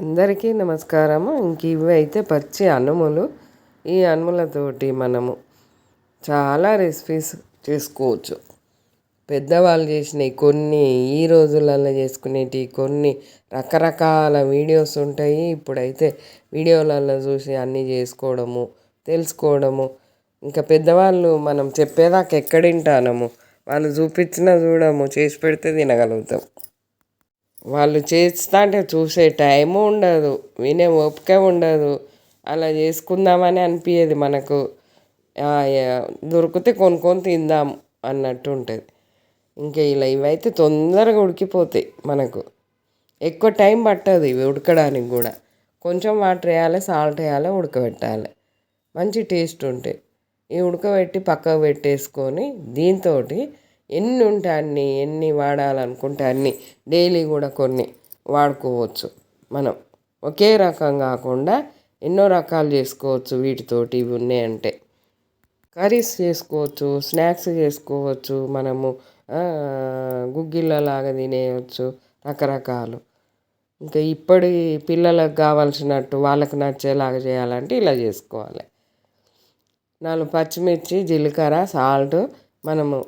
అందరికీ నమస్కారము. ఇంక ఇవి అయితే పచ్చి అనుములు. ఈ అనుములతోటి మనము చాలా రెసిపీస్ చేసుకోవచ్చు. పెద్దవాళ్ళు చేసినవి కొన్ని ఈ రోజులలో చేసుకునేటివి కొన్ని రకరకాల వీడియోస్ ఉంటాయి. ఇప్పుడైతే వీడియోలలో చూసి అన్నీ చేసుకోవడము తెలుసుకోవడము. ఇంకా పెద్దవాళ్ళు మనం చెప్పేదాకా ఎక్కడింటానము వాళ్ళు చూపించినా చూడము చేసి పెడితే తినగలుగుతాం. వాళ్ళు చేస్తా అంటే చూసే టైము ఉండదు వినే ఓపిక ఉండదు. అలా చేసుకుందామని అనిపించేది మనకు. దొరికితే కొనుక్కొని తిందాం అన్నట్టు ఉంటుంది. ఇంకా ఇలా ఇవైతే తొందరగా ఉడికిపోతాయి మనకు. ఎక్కువ టైం పట్టదు ఇవి ఉడకడానికి కూడా. కొంచెం వాటర్ వేయాలి సాల్ట్ వేయాలి ఉడకబెట్టాలి. మంచి టేస్ట్ ఉంటాయి ఈ ఉడకబెట్టి పక్కకు పెట్టేసుకొని దీంతో ఎన్ని ఉంటే అన్ని ఎన్ని వాడాలనుకుంటే అన్ని డైలీ కూడా కొన్ని వాడుకోవచ్చు మనం. ఒకే రకం కాకుండా ఎన్నో రకాలు చేసుకోవచ్చు వీటితోటి ఇవి ఉన్నాయంటే. కర్రీస్ చేసుకోవచ్చు స్నాక్స్ చేసుకోవచ్చు మనము గుగ్గిళ్ళలాగా తినేయచ్చు రకరకాలు. ఇంకా ఇప్పటి పిల్లలకు కావాల్సినట్టు వాళ్ళకి నచ్చేలాగా చేయాలంటే ఇలా చేసుకోవాలి. నాలుగు పచ్చిమిర్చి జీలకర్ర సాల్ట్ మనము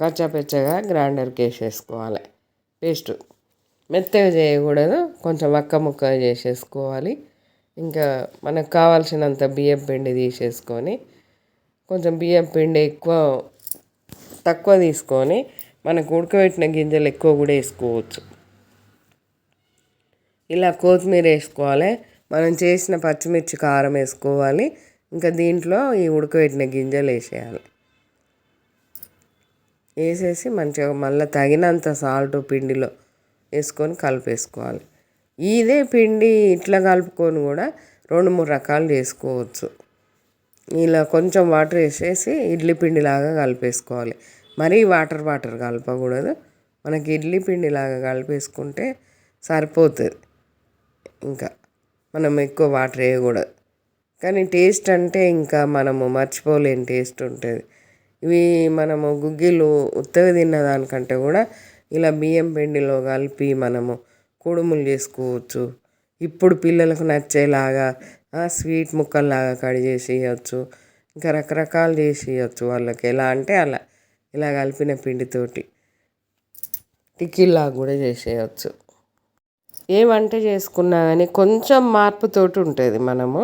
కచ్చాపెచ్చగా గ్రైండర్కి వేసేసుకోవాలి పేస్ట్ మెత్తగా చేయకూడదు కొంచెం వక్క ముక్క చేసేసుకోవాలి. ఇంకా మనకు కావాల్సినంత బియ్యం పిండి తీసేసుకొని కొంచెం బియ్యం పిండి ఎక్కువ తక్కువ తీసుకొని మనకు ఉడకబెట్టిన గింజలు ఎక్కువ కూడా వేసుకోవచ్చు. ఇలా కొత్తిమీర వేసుకోవాలి మనం చేసిన పచ్చిమిర్చి కారం వేసుకోవాలి. ఇంకా దీంట్లో ఈ ఉడకబెట్టిన గింజలు వేసేయాలి. వేసేసి మంచిగా మళ్ళీ తగినంత సాల్ట్ పిండిలో వేసుకొని కలిపేసుకోవాలి. ఇదే పిండి ఇట్లా కలుపుకొని కూడా రెండు మూడు రకాలు చేసుకోవచ్చు. ఇలా కొంచెం వాటర్ వేసేసి ఇడ్లీ పిండిలాగా కలిపేసుకోవాలి. మరీ వాటర్ వాటర్ కలపకూడదు. మనకి ఇడ్లీ పిండిలాగా కలిపేసుకుంటే సరిపోతుంది. ఇంకా మనం ఎక్కువ వాటర్ వేయకూడదు. కానీ టేస్ట్ అంటే ఇంకా మనము మర్చిపోలేని టేస్ట్ ఉంటుంది. ఇవి మనము గుగ్గిలు ఉత్తగా తిన్నదానికంటే కూడా ఇలా బియ్యం పిండిలో కలిపి మనము కుడుములు చేసుకోవచ్చు. ఇప్పుడు పిల్లలకు నచ్చేలాగా స్వీట్ ముక్కల్లాగా కట్ చేసి ఇవ్వచ్చు ఇంకా రకరకాలు చేసి ఇవ్వచ్చు వాళ్ళకి. ఎలా అంటే అలా ఇలా కలిపిన పిండితోటి. టిక్కీలాగా కూడా చేసేయచ్చు. ఏ వంట చేసుకున్నా కానీ కొంచెం మార్పుతోటి ఉంటుంది మనము.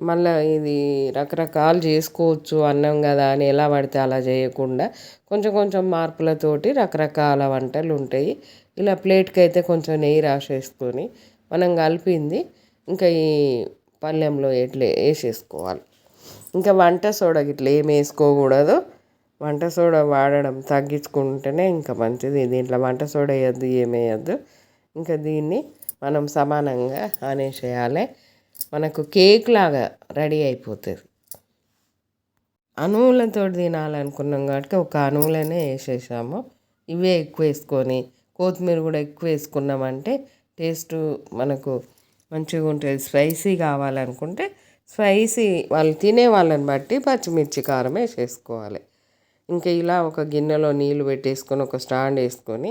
మళ్ళీ ఇది రకరకాలు చేసుకోవచ్చు అన్నం కదా అని ఎలా పడితే అలా చేయకుండా కొంచెం కొంచెం మార్పులతోటి రకరకాల వంటలు ఉంటాయి. ఇలా ప్లేట్కి అయితే కొంచెం నెయ్యి రాసేసుకొని మనం కలిపింది ఇంకా ఈ పళ్ళెంలో ఎట్లా వేసేసుకోవాలి. ఇంకా వంట సోడా ఇట్లా ఏం వేసుకోకూడదు. వంట సోడా వాడడం తగ్గించుకుంటేనే ఇంకా మంచిది. దీంట్లో వంట సోడా వేయద్దు ఏమేయద్దు ఇంకా దీన్ని మనం సమానంగా ఆనేసేయాలి మనకు కేక్ లాగా రెడీ అయిపోతుంది. అణువులతో తినాలనుకున్నాం కాబట్టి ఒక అణువులనే వేసేసాము. ఇవే ఎక్కువ వేసుకొని కొత్తిమీర కూడా ఎక్కువ వేసుకున్నామంటే టేస్ట్ మనకు మంచిగా ఉంటుంది. స్పైసీ కావాలనుకుంటే స్పైసీ వాళ్ళు తినే వాళ్ళని బట్టి పచ్చిమిర్చి కారం వేసేసుకోవాలి. ఇంకా ఇలా ఒక గిన్నెలో నీళ్ళు పెట్టేసుకొని ఒక స్టాండ్ వేసుకొని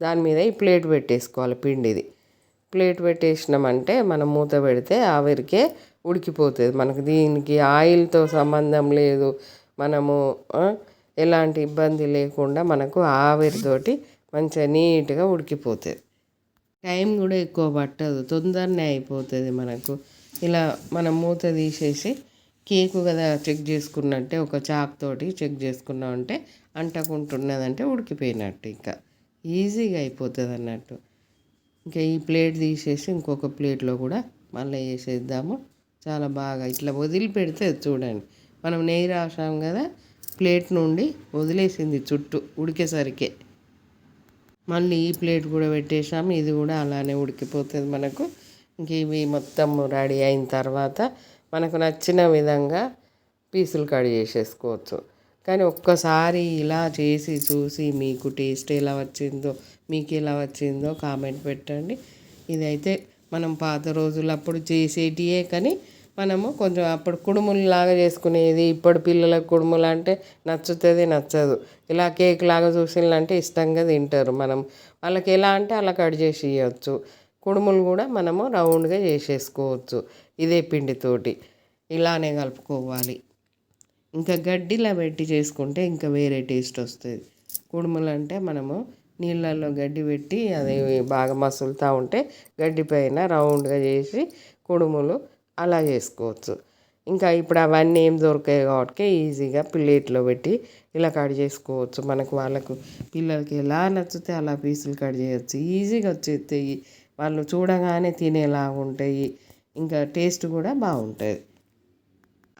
దాని మీద ఈ ప్లేట్ పెట్టేసుకోవాలి పిండిది. ప్లేట్ పెట్టేసినామంటే మనం మూత పెడితే ఆవిరికే ఉడికిపోతుంది. మనకు దీనికి ఆయిల్తో సంబంధం లేదు. మనము ఎలాంటి ఇబ్బంది లేకుండా మనకు ఆవిరితోటి మంచిగా నీట్గా ఉడికిపోతుంది. టైం కూడా ఎక్కువ పట్టదు. తొందరనే అయిపోతుంది మనకు. ఇలా మనం మూత తీసేసి కేకు కదా చెక్ చేసుకున్నట్టే ఒక చాక్ తోటి చెక్ చేసుకున్నామంటే అంటకుంటున్నదంటే ఉడికిపోయినట్టు ఇంకా. ఈజీగా అయిపోతుంది అన్నట్టు. ఇంకా ఈ ప్లేట్ తీసేసి ఇంకొక ప్లేట్లో కూడా మళ్ళీ వేసేద్దాము. చాలా బాగా ఇట్లా వదిలిపెడితే చూడండి మనం నెయ్యి రాసాం కదా ప్లేట్ నుండి వదిలేసింది చుట్టూ ఉడికేసరికి. మళ్ళీ ఈ ప్లేట్ కూడా పెట్టేసాము ఇది కూడా అలానే ఉడికిపోతుంది మనకు. ఇంక ఇవి మొత్తం రెడీ అయిన తర్వాత మనకు నచ్చిన విధంగా పీసులు కట్ చేసేసుకోవచ్చు. కానీ ఒక్కసారి ఇలా చేసి చూసి మీకు టేస్ట్ ఎలా వచ్చిందో మీకు ఎలా వచ్చిందో కామెంట్ పెట్టండి. ఇదైతే మనం పాత రోజులు అప్పుడు చేసేటియే కానీ మనము కొంచెం అప్పుడు కుడుములాగా చేసుకునేది ఇప్పుడు పిల్లలకు కుడుములు అంటే నచ్చుతుంది నచ్చదు. ఇలా కేక్ లాగా చూసిందంటే ఇష్టంగా తింటారు మనం. వాళ్ళకి ఎలా అంటే అలా కట్ చేసి ఇవ్వచ్చు కుడుములు కూడా మనము రౌండ్గా చేసేసుకోవచ్చు. ఇదే పిండితోటి. ఇలానే కలుపుకోవాలి. ఇంకా గడ్డిలా పెట్టి చేసుకుంటే ఇంకా వేరే టేస్ట్ వస్తుంది. కుడుములు అంటే మనము నీళ్ళల్లో గడ్డి పెట్టి అది బాగా మసులుతూ ఉంటే గడ్డి పైన రౌండ్గా చేసి కుడుములు అలా చేసుకోవచ్చు. ఇంకా ఇప్పుడు అవన్నీ ఏం దొరికాయి కాబట్టి ఈజీగా ప్లేట్లో పెట్టి ఇలా కట్ చేసుకోవచ్చు. మనకు వాళ్ళకు పిల్లలకి ఎలా నచ్చితే అలా పీసులు కట్ చేయొచ్చు. ఈజీగా వచ్చేస్తాయి. వాళ్ళు చూడగానే తినేలాగా ఉంటాయి. ఇంకా టేస్ట్ కూడా బాగుంటుంది.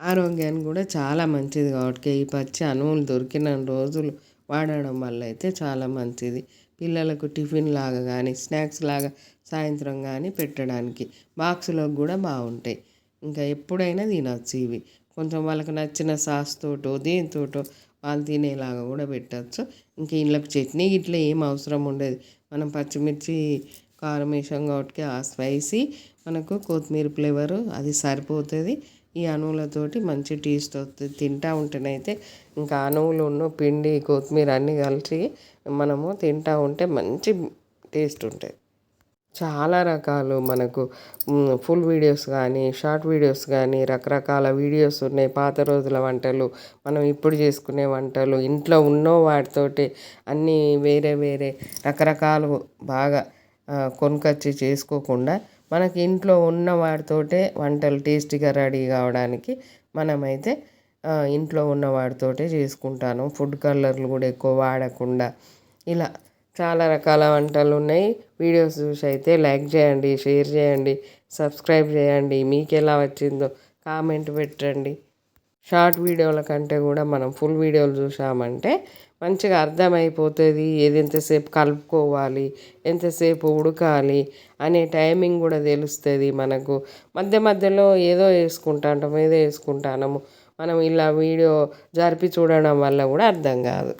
ఆరోగ్యానికి కూడా చాలా మంచిది కాబట్టి ఈ పచ్చి అనువులు దొరికిన రోజులు వాడడం వల్ల అయితే చాలా మంచిది. పిల్లలకు టిఫిన్ లాగా కానీ స్నాక్స్ లాగా సాయంత్రం కానీ పెట్టడానికి బాక్స్లోకి కూడా బాగుంటాయి. ఇంకా ఎప్పుడైనా తినచ్చు ఇవి. కొంచెం వాళ్ళకి నచ్చిన సాస్ తోటో దేనితోటో వాళ్ళు తినేలాగా కూడా పెట్టచ్చు. ఇంకా ఇంట్లోకి చట్నీ ఇట్లా ఏం అవసరం ఉండదు. మనం పచ్చిమిర్చి కారం వేసాం కాబట్టి ఆ స్పైసీ మనకు కొత్తిమీర ఫ్లేవరు అది సరిపోతుంది. ఈ అణువులతోటి మంచి టేస్ట్ వస్తుంది. తింటూ ఉంటేనైతే ఇంకా అణువులు ఉన్న పిండి కొత్తిమీర అన్నీ కలిసి మనము తింటూ ఉంటే మంచి టేస్ట్ ఉంటుంది. చాలా రకాలు మనకు ఫుల్ వీడియోస్ కానీ షార్ట్ వీడియోస్ కానీ రకరకాల వీడియోస్ ఉన్నాయి. పాత రోజుల వంటలు మనం ఇప్పుడు చేసుకునే వంటలు ఇంట్లో ఉన్న వాటితోటి అన్నీ వేరే వేరే రకరకాలు బాగా కొనుకొచ్చి చేసుకోకుండా మనకి ఇంట్లో ఉన్న వాటితోటే వంటలు టేస్టీగా రెడీ కావడానికి మనమైతే ఇంట్లో ఉన్న వాటితోటే చేసుకుంటాను. ఫుడ్ కలర్లు కూడా ఎక్కువ వాడకుండా. ఇలా చాలా రకాల వంటలు ఉన్నాయి. వీడియోస్ చూసి అయితే లైక్ చేయండి షేర్ చేయండి సబ్స్క్రైబ్ చేయండి. మీకు ఎలా వచ్చిందో కామెంట్ పెట్టండి. షార్ట్ వీడియోల కంటే కూడా మనం ఫుల్ వీడియోలు చూసామంటే మంచిగా అర్థమైపోతుంది ఏది ఎంతసేపు కలుపుకోవాలి ఎంతసేపు ఉడకాలి అనే టైమింగ్ కూడా తెలుస్తుంది మనకు. మధ్య మధ్యలో ఏదో వేసుకుంటాంటాం ఏదో వేసుకుంటాము మనం ఇలా వీడియో జరిపి చూడడం వల్ల కూడా అర్థం కాదు.